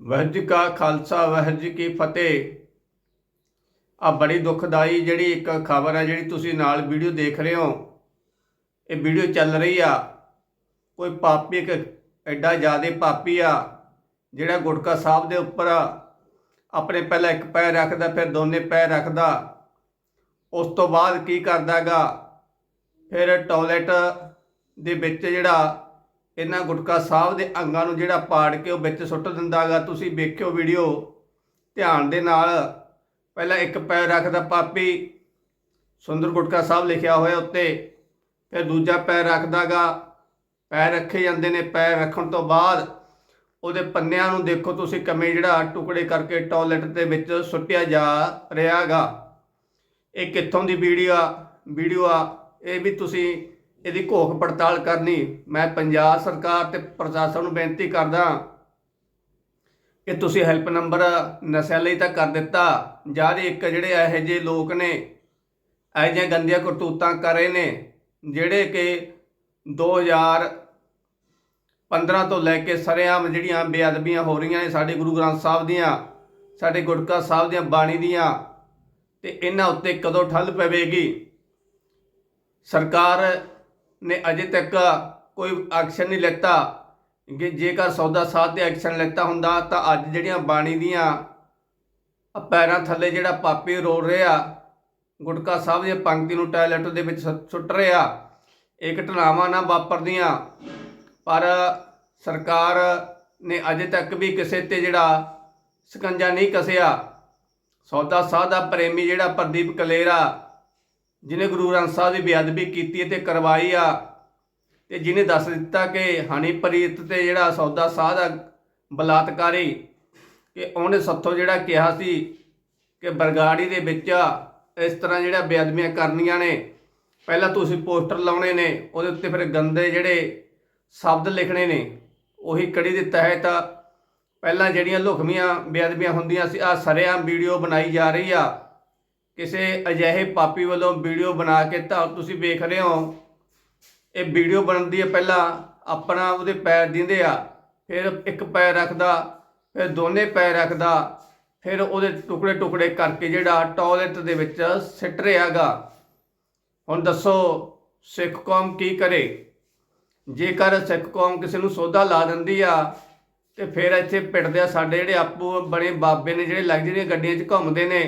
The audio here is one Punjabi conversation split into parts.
ਵਾਹਿਗੁਰੂ ਜੀ ਕਾ ਖਾਲਸਾ, ਵਾਹਿਗੁਰੂ ਜੀ ਕੀ ਫਤਿਹ। ਆ ਬੜੀ ਦੁਖਦਾਈ ਜਿਹੜੀ ਇੱਕ ਖਬਰ ਆ ਜਿਹੜੀ ਤੁਸੀਂ ਨਾਲ ਵੀਡੀਓ ਦੇਖ ਰਹੇ ਹੋ। ਇਹ ਵੀਡੀਓ ਚੱਲ ਰਹੀ ਆ। ਕੋਈ ਪਾਪੀ ਇੱਕ ਐਡਾ ਜ਼ਿਆਦਾ ਪਾਪੀ ਆ, ਜਿਹੜਾ ਗੁਟਕਾ ਸਾਹਿਬ ਦੇ ਉੱਪਰ ਆਪਣੇ ਪਹਿਲਾਂ ਇੱਕ ਪੈਰ ਰੱਖਦਾ, ਫਿਰ ਦੋਨੇ ਪੈਰ ਰੱਖਦਾ। ਉਸ ਤੋਂ ਬਾਅਦ ਕੀ ਕਰਦਾਗਾ ਫਿਰ ਟਾਇਲਟ ਦੇ ਵਿੱਚ ਜਿਹੜਾ ਇਹਨਾਂ ਗੁਟਕਾ ਸਾਹਿਬ ਦੇ ਅੰਗਾਂ ਨੂੰ ਜਿਹੜਾ ਪਾੜ ਕੇ ਉਹ ਵਿੱਚ ਸੁੱਟ ਦਿੰਦਾਗਾ। ਤੁਸੀਂ ਵੇਖਿਓ ਵੀਡੀਓ। ਧਿਆਨ ਦੇ ਨਾਲ। ਪਹਿਲਾਂ ਇੱਕ ਪੈਰ ਰੱਖਦਾ ਪਾਪੀ। ਸੁੰਦਰ ਗੁਟਕਾ ਸਾਹਿਬ ਲਿਖਿਆ ਹੋਇਆ ਉੱਤੇ। ਫਿਰ ਦੂਜਾ ਪੈਰ ਰੱਖਦਾਗਾ। ਪੈਰ ਰੱਖੇ ਜਾਂਦੇ ਨੇ ਪੈਰ ਰੱਖਣ ਤੋਂ ਬਾਅਦ। ਉਹਦੇ ਪੰਨਿਆਂ ਨੂੰ ਦੇਖੋ ਤੁਸੀਂ ਕਿਵੇਂ ਜਿਹੜਾ ਟੁਕੜੇ ਕਰਕੇ ਟਾਇਲਟ ਦੇ ਵਿੱਚ ਸੁੱਟਿਆ ਜਾ ਰਿਹਾਗਾ। ਇਹ ਕਿੱਥੋਂ ਦੀ ਵੀਡੀਓ ਆ? ਵੀਡੀਓ ਆ। ਇਹ ਵੀ ਤੁਸੀਂ ਇਹਦੀ ਘੋਖ ਪੜਤਾਲ ਕਰਨੀ। ਮੈਂ ਪੰਜਾਬ ਸਰਕਾਰ ਤੇ ਪ੍ਰਸ਼ਾਸਨ ਨੂੰ ਬੇਨਤੀ ਕਰਦਾ ਕਿ ਤੁਸੀਂ ਹੈਲਪ ਨੰਬਰ ਨਸ਼ਿਆਂ ਲਈ ਤਾਂ ਕਰ ਦਿੱਤਾ। ਜਦ ਇੱਕ ਜਿਹੜੇ ਇਹੋ ਜਿਹੇ ਲੋਕ ਨੇ, ਇਹੋ ਜਿਹੀਆਂ ਗੰਦੀਆਂ ਕਰਤੂਤਾਂ ਕਰ ਰਹੇ ਨੇ, ਜਿਹੜੇ ਕਿ 2015 ਤੋਂ ਲੈ ਕੇ ਸਰੇਆਮ ਜਿਹੜੀਆਂ ਬੇਅਦਬੀਆਂ ਹੋ ਰਹੀਆਂ ਨੇ ਸਾਡੇ ਗੁਰੂ ਗ੍ਰੰਥ ਸਾਹਿਬ ਦੀਆਂ, ਸਾਡੇ ਗੁਟਕਾ ਸਾਹਿਬ ਦੀਆਂ, ਬਾਣੀ ਦੀਆਂ, ਤੇ ਇਹਨਾਂ ਉੱਤੇ ਕਦੋਂ ਠੱਲ ਪਵੇਗੀ? ਸਰਕਾਰ ਨੇ ਅਜੇ ਤੱਕ ਕੋਈ ਐਕਸ਼ਨ ਨਹੀਂ ਲਿੱਤਾ। ਕਿ ਜੇਕਰ ਸੌਦਾ ਸਾਧ ਤੇ ਐਕਸ਼ਨ ਲਿੱਤਾ ਹੁੰਦਾ, ਤਾਂ ਅੱਜ ਜਿਹੜੀਆਂ ਬਾਣੀ ਦੀਆਂ ਪੈਰਾਂ ਥੱਲੇ ਜਿਹੜਾ ਪਾਪੀ ਰੋਲ ਰਿਹਾ, ਗੁਟਕਾ ਸਾਹਿਬ ਦੀ ਪੰਕਤੀ ਨੂੰ ਟਾਇਲਟ ਦੇ ਵਿੱਚ ਸੁੱਟ- ਸੁੱਟ ਰਿਹਾ, ਇਹ ਘਟਨਾਵਾਂ ਨਾ ਵਾਪਰਦੀਆਂ। ਪਰ ਸਰਕਾਰ ਨੇ ਅਜੇ ਤੱਕ ਵੀ ਕਿਸੇ ਤੇ ਜਿਹੜਾ ਸਕੰਜਾ ਨਹੀਂ ਕਸਿਆ। ਸੌਦਾ ਸਾਧ ਦਾ ਪ੍ਰੇਮੀ ਜਿਹੜਾ ਪ੍ਰਦੀਪ ਕਲੇਰਾ ਜਿਹਨੇ ਗੁਰੂ ਗ੍ਰੰਥ ਸਾਹਿਬ ਦੀ ਬੇਅਦਬੀ ਕੀਤੀ ਹੈ ਤੇ ਕਰਵਾਈ ਆ, ਤੇ ਜਿਹਨੇ ਦੱਸ ਦਿੱਤਾ ਕਿ ਹਨੀਪ੍ਰੀਤ ਤੇ ਜਿਹੜਾ ਸੌਦਾ ਸਾਧ ਦਾ ਬਲਾਤਕਾਰੀ, ਕਿ ਉਹਨੇ ਸੱਥੋਂ ਜਿਹੜਾ ਕਿਹਾ ਸੀ ਕਿ ਬਰਗਾੜੀ ਦੇ ਵਿੱਚ ਇਸ ਤਰ੍ਹਾਂ ਜਿਹੜਾ ਬੇਅਦਬੀਆਂ ਕਰਨੀਆਂ ਨੇ, ਪਹਿਲਾਂ ਤੁਸੀਂ ਪੋਸਟਰ ਲਾਉਣੇ ਨੇ, ਉਹਦੇ ਉੱਤੇ ਫਿਰ ਗੰਦੇ ਜਿਹੜੇ ਸ਼ਬਦ ਲਿਖਣੇ ਨੇ, ਉਹੀ ਕੜੀ ਦੇ ਤਹਿਤ ਪਹਿਲਾਂ ਜਿਹੜੀਆਂ ਲੁਕਮੀਆਂ ਬੇਅਦਬੀਆਂ ਹੁੰਦੀਆਂ ਸੀ ਆ ਸਰੇਆਮ ਵੀਡੀਓ ਬਣਾਈ ਜਾ ਰਹੀ ਆ ਕਿਸੇ ਅਜਿਹੇ ਪਾਪੀ ਵੱਲੋਂ ਵੀਡੀਓ ਬਣਾ ਕੇ ਤਾਂ ਤੁਸੀਂ ਵੇਖ ਰਹੇ ਹੋ। ਇਹ ਵੀਡੀਓ ਬਣਦੀ ਹੈ ਪਹਿਲਾਂ ਆਪਣਾ ਉਹਦੇ ਪੈਰ ਦਿੰਦੇ ਆ, ਫਿਰ ਇੱਕ ਪੈਰ ਰੱਖਦਾ, ਫਿਰ ਦੋਨੇ ਪੈਰ ਰੱਖਦਾ, ਫਿਰ ਉਹਦੇ ਟੁਕੜੇ ਟੁਕੜੇ ਕਰਕੇ ਜਿਹੜਾ ਟਾਇਲਟ ਦੇ ਵਿੱਚ ਸਿੱਟ ਰਿਹਾਗਾ ਹੁਣ ਦੱਸੋ, ਸਿੱਖ ਕੌਮ ਕੀ ਕਰੇ? ਜੇਕਰ ਸਿੱਖ ਕੌਮ ਕਿਸੇ ਨੂੰ ਸੋਧਾ ਲਾ ਦਿੰਦੀ ਆ, ਤੇ ਫਿਰ ਇੱਥੇ ਪਿੱਟਦੇ ਆ ਸਾਡੇ ਜਿਹੜੇ ਆਪੋ ਬਣੇ ਬਾਬੇ ਨੇ ਜਿਹੜੇ ਲੱਗ ਜਿਹੜੀਆਂ ਗੱਡੀਆਂ 'ਚ ਘੁੰਮਦੇ ਨੇ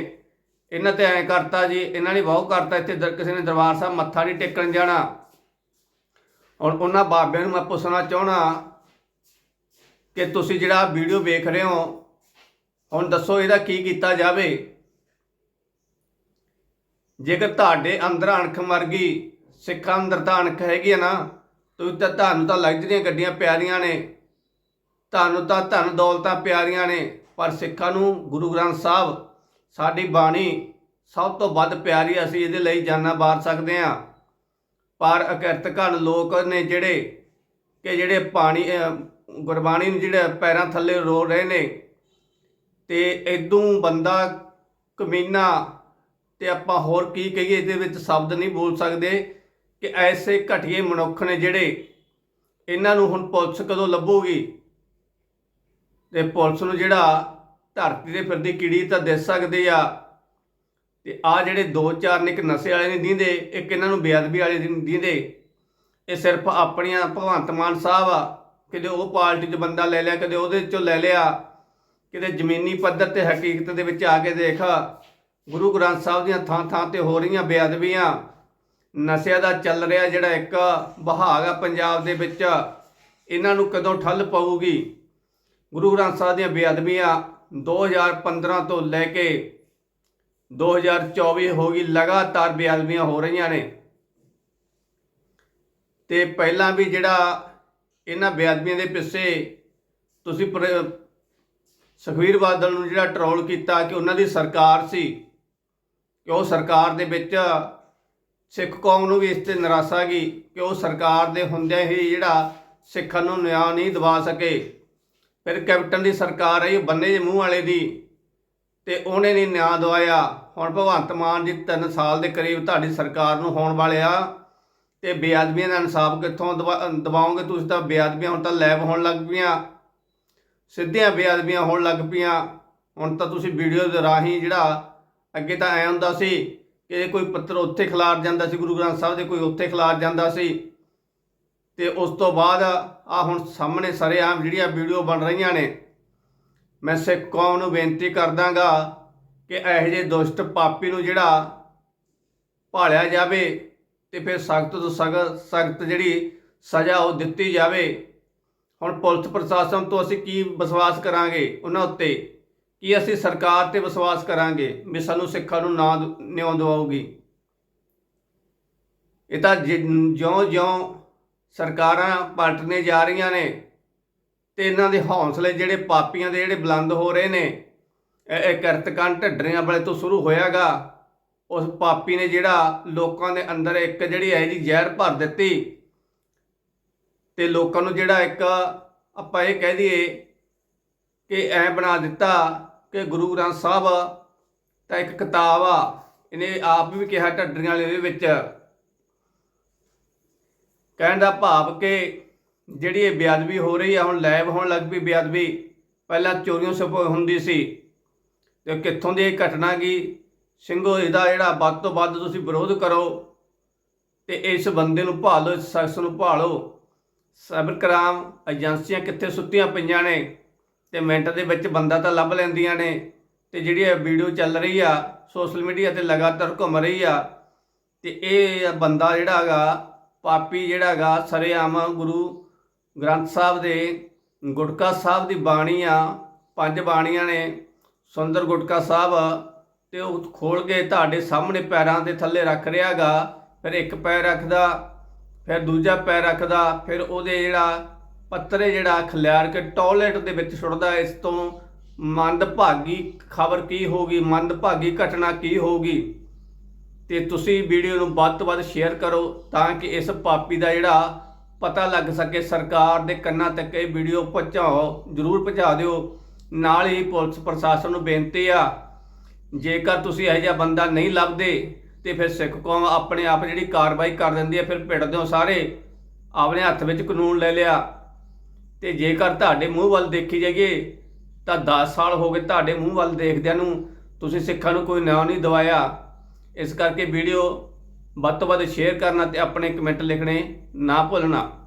ਇਹਨਾਂ ਤੇ ਐਂ ਕਰਤਾ ਜੀ, ਇਹਨਾਂ ਨੇ ਬਹੁਤ ਕਰਤਾ, ਇੱਥੇ ਦਰ- ਕਿਸੇ ਨੇ ਦਰਬਾਰ ਸਾਹਿਬ ਮੱਥਾ ਨਹੀਂ ਟੇਕਣ ਜਾਣਾ। ਹੁਣ ਉਹਨਾਂ ਬਾਬਿਆਂ ਨੂੰ ਮੈਂ ਪੁੱਛਣਾ ਚਾਹਣਾ ਕਿ ਤੁਸੀਂ ਜਿਹੜਾ ਵੀਡੀਓ ਵੇਖ ਰਹੇ ਹੋ, ਹੁਣ ਦੱਸੋ ਇਹਦਾ ਕੀ ਕੀਤਾ ਜਾਵੇ? ਜੇਕਰ ਤੁਹਾਡੇ ਅੰਦਰ ਅਣਖ ਮਰ ਗਈ ਸਿੱਖਾਂ ਅੰਦਰ ਤਾਂ ਅਣਖ ਹੈਗੀ ਆ ਨਾ, ਤੁਸੀਂ ਤਾਂ ਤੁਹਾਨੂੰ ਤਾਂ ਲਗਜ਼ਰੀਆਂ ਗੱਡੀਆਂ ਪਿਆਰੀਆਂ ਨੇ। ਤੁਹਾਨੂੰ ਤਾਂ ਧਨ ਦੌਲਤਾਂ ਪਿਆਰੀਆਂ ਨੇ, ਪਰ ਸਿੱਖਾਂ ਨੂੰ ਗੁਰੂ ਗ੍ਰੰਥ ਸਾਹਿਬ ਸਾਡੀ ਬਾਣੀ ਸਭ ਤੋਂ ਵੱਧ ਪਿਆਰੀ ਅਸੀਂ ਇਹਦੇ ਲਈ ਜਾਨਾਂ ਵਾਰ ਸਕਦੇ ਹਾਂ। ਪਰ ਅਕਿਰਤ ਅਕਿਰਤਕਨ ਲੋਕ ਨੇ ਜਿਹੜੇ ਕਿ ਜਿਹੜੇ ਪਾਣੀ ਗੁਰਬਾਣੀ ਨੂੰ ਜਿਹੜੇ ਪੈਰਾਂ ਥੱਲੇ ਰੋਲ ਰਹੇ ਨੇ ਤੇ ਇਦੋਂ ਬੰਦਾ ਕਮੀਨਾ ਤੇ ਆਪਾਂ ਹੋਰ ਕੀ ਕਹੀਏ, ਇਹਦੇ ਵਿੱਚ ਸ਼ਬਦ ਨਹੀਂ ਬੋਲ ਸਕਦੇ ਕਿ ਐਸੇ ਘਟੀਏ ਮਨੁੱਖ ਨੇ ਜਿਹੜੇ ਇਹਨਾਂ ਨੂੰ ਹੁਣ ਪੁਲਿਸ ਕਦੋਂ ਲੱਭੂਗੀ? ਤੇ ਪੁਲਿਸ ਨੂੰ ਜਿਹੜਾ ਧਰਤੀ ਦੇ ਫਿਰਦੀ ਕੀੜੀ ਤਾਂ ਦਿਸ ਸਕਦੇ ਆ। ਤੇ ਆ ਜਿਹੜੇ ਦੋ ਚਾਰ ਨੇ, ਇੱਕ ਨਸ਼ੇ ਵਾਲੇ ਨੇ ਦੀਂਦੇ, ਇੱਕ ਇਹਨਾਂ ਨੂੰ ਬੇਅਦਬੀ ਵਾਲੇ ਨੇ ਦੀਂਦੇ। ਇਹ ਸਿਰਫ ਆਪਣੀਆਂ ਭਗਵੰਤ ਮਾਨ ਸਾਹਿਬ ਆ। ਕਦੇ ਉਹ ਪਾਰਟੀ 'ਚ ਬੰਦਾ ਲੈ ਲਿਆ ਕਦੇ ਉਹਦੇ 'ਚੋਂ ਲੈ ਲਿਆ। ਕਿਤੇ ਜ਼ਮੀਨੀ ਪੱਧਰ ਤੇ ਹਕੀਕਤ ਦੇ ਵਿੱਚ ਆ ਕੇ ਦੇਖ। ਗੁਰੂ ਗ੍ਰੰਥ ਸਾਹਿਬ ਦੀਆਂ ਥਾਂ ਥਾਂ ਤੇ ਹੋ ਰਹੀਆਂ ਬੇਅਦਬੀਆਂ। ਨਸ਼ਿਆਂ ਦਾ ਚੱਲ ਰਿਹਾ ਜਿਹੜਾ ਇੱਕ ਬਹਾਗ ਆ ਪੰਜਾਬ ਦੇ ਵਿੱਚ। ਇਹਨਾਂ ਨੂੰ ਕਦੋਂ ਠੱਲ ਪਊਗੀ? ਗੁਰੂ ਗ੍ਰੰਥ ਸਾਹਿਬ ਦੀਆਂ ਬੇਅਦਬੀਆਂ 2015 ਤੋਂ ਲੈ ਕੇ 2024 ਹੋ ਗਈ, ਲਗਾਤਾਰ ਬੇਅਦਬੀਆਂ ਹੋ ਰਹੀਆਂ ਨੇ। ਤੇ ਪਹਿਲਾਂ ਵੀ ਜਿਹੜਾ ਇਹਨਾਂ ਬੇਅਦਬੀਆਂ ਦੇ ਪਿੱਛੇ ਤੁਸੀਂ ਪ੍ਰ- ਸੁਖਬੀਰ ਬਾਦਲ ਨੂੰ ਜਿਹੜਾ ਟਰੋਲ ਕੀਤਾ ਕਿ ਉਹਨਾਂ ਦੀ ਸਰਕਾਰ ਸੀ, ਕਿ ਉਹ ਸਰਕਾਰ ਦੇ ਵਿੱਚ ਸਿੱਖ ਕੌਮ ਨੂੰ ਵੀ ਇਸ ਤੇ ਨਿਰਾਸ਼ਾ ਗਈ ਕਿ ਉਹ ਸਰਕਾਰ ਦੇ ਹੁੰਦਿਆਂ ਹੀ ਜਿਹੜਾ ਸਿੱਖਾਂ ਨੂੰ ਨਿਆਂ ਨਹੀਂ ਦਿਵਾ ਸਕੇ। ਫਿਰ ਕੈਪਟਨ ਦੀ ਸਰਕਾਰ ਆਈ, ਬੰਨੇ ਦੇ ਮੂੰਹ ਵਾਲੇ ਦੀ ਤੇ ਉਹਨੇ ਨਹੀਂ ਨਿਆਂ ਦਵਾਇਆ। ਹੁਣ ਭਗਵੰਤ ਮਾਨ ਜੀ 3 ਸਾਲ ਦੇ ਕਰੀਬ ਤੁਹਾਡੀ ਸਰਕਾਰ ਨੂੰ ਹੋਣ ਵਾਲੇ ਆ ਤੇ ਬੇਅਦਬੀਆਂ ਦਾ ਇਨਸਾਫ ਕਿੱਥੋਂ ਦਵਾ- ਦਿਵਾਓਗੇ ਤੁਸੀਂ ਤਾਂ ਬੇਅਦਬੀਆਂ ਹੁਣ ਤਾਂ ਲੈਬ ਹੋਣ ਲੱਗ ਪਈਆਂ, ਸਿੱਧੀਆਂ ਬੇਅਦਬੀਆਂ ਹੋਣ ਲੱਗ ਪਈਆਂ। ਹੁਣ ਤਾਂ ਤੁਸੀਂ ਵੀਡੀਓ ਦੇ ਰਾਹੀਂ ਜਿਹੜਾ ਅੱਗੇ ਤਾਂ ਐ ਹੁੰਦਾ ਸੀ ਕਿ ਕੋਈ ਪੱਤਰ ਉੱਥੇ ਖਿਲਾਰ ਜਾਂਦਾ ਸੀ, ਗੁਰੂ ਗ੍ਰੰਥ ਸਾਹਿਬ ਦੇ ਕੋਈ ਉੱਥੇ ਖਿਲਾਰ ਜਾਂਦਾ ਸੀ। ਤੇ ਉਸ ਤੋਂ ਬਾਅਦ ਆ ਹੁਣ ਸਾਹਮਣੇ ਸਰੇਆਮ ਜਿਹੜੀਆਂ ਵੀਡੀਓ ਬਣ ਰਹੀਆਂ ਨੇ, ਮੈਂ ਸਿੱਖ ਕੌਮ ਨੂੰ ਬੇਨਤੀ ਕਰਦਾਗਾ ਕਿ ਇਹੋ ਜਿਹੇ ਦੁਸ਼ਟ ਪਾਪੀ ਨੂੰ ਜਿਹੜਾ ਭਾਲਿਆ ਜਾਵੇ ਤੇ ਫਿਰ ਸਖਤ ਤੋਂ ਸਖਤ ਸਖਤ ਜਿਹੜੀ ਸਜ਼ਾ ਉਹ ਦਿੱਤੀ ਜਾਵੇ। ਹੁਣ ਪੁਲਿਸ ਪ੍ਰਸ਼ਾਸਨ ਤੋਂ ਅਸੀਂ ਕੀ ਵਿਸ਼ਵਾਸ ਕਰਾਂਗੇ ਉਹਨਾਂ ਉੱਤੇ? ਕੀ ਅਸੀਂ ਸਰਕਾਰ ਤੇ ਵਿਸ਼ਵਾਸ ਕਰਾਂਗੇ ਵੀ ਸਾਨੂੰ ਸਿੱਖਾਂ ਨੂੰ ਨਾ ਨਿਉ ਦਵਾਉਗੀ ਇਹ ਤਾਂ ਜਿਉਂ-ਜਿਉਂ ਸਰਕਾਰਾਂ ਪਲਟਨੇ ਜਾ ਰਹੀਆਂ ਨੇ ਤੇ ਇਹਨਾਂ ਦੇ ਹੌਸਲੇ ਜਿਹੜੇ ਪਾਪੀਆਂ ਦੇ ਜਿਹੜੇ ਬੁਲੰਦ ਹੋ ਰਹੇ ਨੇ, ਇਹ ਇਹ ਕਿਰਤਕਾਂ ਢੱਡਰੀਆਂ ਵਾਲੇ ਤੋਂ ਸ਼ੁਰੂ ਹੋਇਆਗਾ। ਉਸ ਪਾਪੀ ਨੇ ਜਿਹੜਾ ਲੋਕਾਂ ਦੇ ਅੰਦਰ ਇੱਕ ਜਿਹੜੀ ਹੈ ਜੀ ਜ਼ਹਿਰ ਭਰ ਦਿੱਤੀ ਤੇ ਲੋਕਾਂ ਨੂੰ ਜਿਹੜਾ ਇੱਕ ਆਪਾਂ ਇਹ ਕਹਿ ਦਈਏ ਕਿ ਐ ਬਣਾ ਦਿੱਤਾ ਕਿ ਗੁਰੂ ਗ੍ਰੰਥ ਸਾਹਿਬ ਤਾਂ ਇੱਕ ਕਿਤਾਬ ਆ, ਇਹਨੇ ਆਪ ਵੀ ਕਿਹਾ ਢੱਡਰੀਆਂ ਵਾਲੇ ਦੇ ਵਿੱਚ। ਕਹਿਣ ਦਾ ਭਾਵ ਕਿ ਜਿਹੜੀ ਇਹ ਬੇਅਦਬੀ ਹੋ ਰਹੀ ਆ, ਹੁਣ ਲਾਈਵ ਹੋਣ ਲੱਗ ਪਈ ਬੇਅਦਬੀ। ਪਹਿਲਾਂ ਚੋਰੀਆਂ ਸਭ ਹੁੰਦੀ ਸੀ ਤੇ ਕਿੱਥੋਂ ਦੀ ਇਹ ਘਟਨਾ ਗਈ ਸਿੰਘੋ, ਇਹਦਾ ਜਿਹੜਾ ਵੱਧ ਤੋਂ ਵੱਧ ਤੁਸੀਂ ਵਿਰੋਧ ਕਰੋ ਤੇ ਇਸ ਬੰਦੇ ਨੂੰ ਭਾਲੋ, ਇਸ ਸ਼ਖਸ ਨੂੰ ਭਾਲੋ। ਸਾਈਬਰ ਕ੍ਰਾਈਮ ਏਜੰਸੀਆਂ ਕਿੱਥੇ ਸੁੱਤੀਆਂ ਪਈਆਂ ਨੇ? ਤੇ ਮਿੰਟ ਦੇ ਵਿੱਚ ਬੰਦਾ ਤਾਂ ਲੱਭ ਲੈਂਦੀਆਂ ਨੇ। ਤੇ ਜਿਹੜੀ ਇਹ ਵੀਡੀਓ ਚੱਲ ਰਹੀ ਆ, ਸੋਸ਼ਲ ਮੀਡੀਆ ਤੇ ਲਗਾਤਾਰ ਘੁੰਮ ਰਹੀ ਆ, ਤੇ ਇਹ ਬੰਦਾ ਜਿਹੜਾ ਹੈਗਾ ਪਾਪੀ ਜਿਹੜਾ ਹੈਗਾ, ਸਰੇਆਮ ਗੁਰੂ ਗ੍ਰੰਥ ਸਾਹਿਬ ਦੇ, ਗੁਟਕਾ ਸਾਹਿਬ ਦੀ ਬਾਣੀ ਆ, ਪੰਜ ਬਾਣੀਆਂ ਨੇ, ਸੁੰਦਰ ਗੁਟਕਾ ਸਾਹਿਬ, ਤੇ ਉਹ ਖੋਲ ਕੇ ਤੁਹਾਡੇ ਸਾਹਮਣੇ ਪੈਰਾਂ ਦੇ ਥੱਲੇ ਰੱਖ ਰਿਹਾਗਾ ਫਿਰ ਇੱਕ ਪੈਰ ਰੱਖਦਾ, ਫਿਰ ਦੂਜਾ ਪੈਰ ਰੱਖਦਾ, ਫਿਰ ਉਹਦੇ ਜਿਹੜਾ ਪੱਤਰੇ ਜਿਹੜਾ ਖਿਲਾਰ ਕੇ ਟਾਇਲਟ ਦੇ ਵਿੱਚ ਸੁੱਟਦਾ, ਇਸ ਤੋਂ ਮੰਦਭਾਗੀ ਖਬਰ ਕੀ ਹੋਗੀ ਮੰਦਭਾਗੀ ਘਟਨਾ ਕੀ ਹੋਗੀ ਤੇ ਤੁਸੀਂ ਵੀਡੀਓ ਨੂੰ ਵੱਧ ਤੋਂ ਵੱਧ ਸ਼ੇਅਰ ਕਰੋ ਤਾਂ ਕਿ ਇਸ ਪਾਪੀ ਦਾ ਜਿਹੜਾ ਪਤਾ ਲੱਗ ਸਕੇ, ਸਰਕਾਰ ਦੇ ਕੰਨਾਂ ਤੱਕ ਇਹ ਵੀਡੀਓ ਪਹੁੰਚਾਓ, ਜਰੂਰ ਪਹੁੰਚਾ ਦਿਓ। ਨਾਲ ਹੀ ਪੁਲਿਸ ਪ੍ਰਸ਼ਾਸਨ ਨੂੰ ਬੇਨਤੀ ਆ, ਜੇਕਰ ਤੁਸੀਂ ਇਹੋ ਜਿਹਾ ਬੰਦਾ ਨਹੀਂ ਲੱਭਦੇ ਤੇ ਫਿਰ ਸਿੱਖ ਕੌਮ ਆਪਣੇ ਆਪ ਜਿਹੜੀ ਕਾਰਵਾਈ ਕਰ ਦਿੰਦੀ ਹੈ ਫਿਰ ਭਿੜਦੇ ਹੋ ਸਾਰੇ ਆਪਣੇ ਹੱਥ ਵਿੱਚ ਕਾਨੂੰਨ ਲੈ ਲਿਆ। ਤੇ ਜੇਕਰ ਤੁਹਾਡੇ ਮੂੰਹ ਵੱਲ ਦੇਖੀ ਜਾਈਏ, ਤਾਂ 10 ਸਾਲ ਹੋ ਗਏ ਤੁਹਾਡੇ ਮੂੰਹ ਵੱਲ ਦੇਖਦਿਆਂ ਨੂੰ ਤੁਸੀਂ ਸਿੱਖਾਂ ਨੂੰ ਕੋਈ ਨਿਆਂ ਨਹੀਂ ਦਵਾਇਆ। ਇਸ ਕਰਕੇ ਵੀਡੀਓ ਵੱਧ ਤੋਂ ਵੱਧ ਸ਼ੇਅਰ ਕਰਨਾ ਤੇ ਆਪਣੇ ਕਮੈਂਟ ਲਿਖਣੇ ਨਾ ਭੁੱਲਣਾ।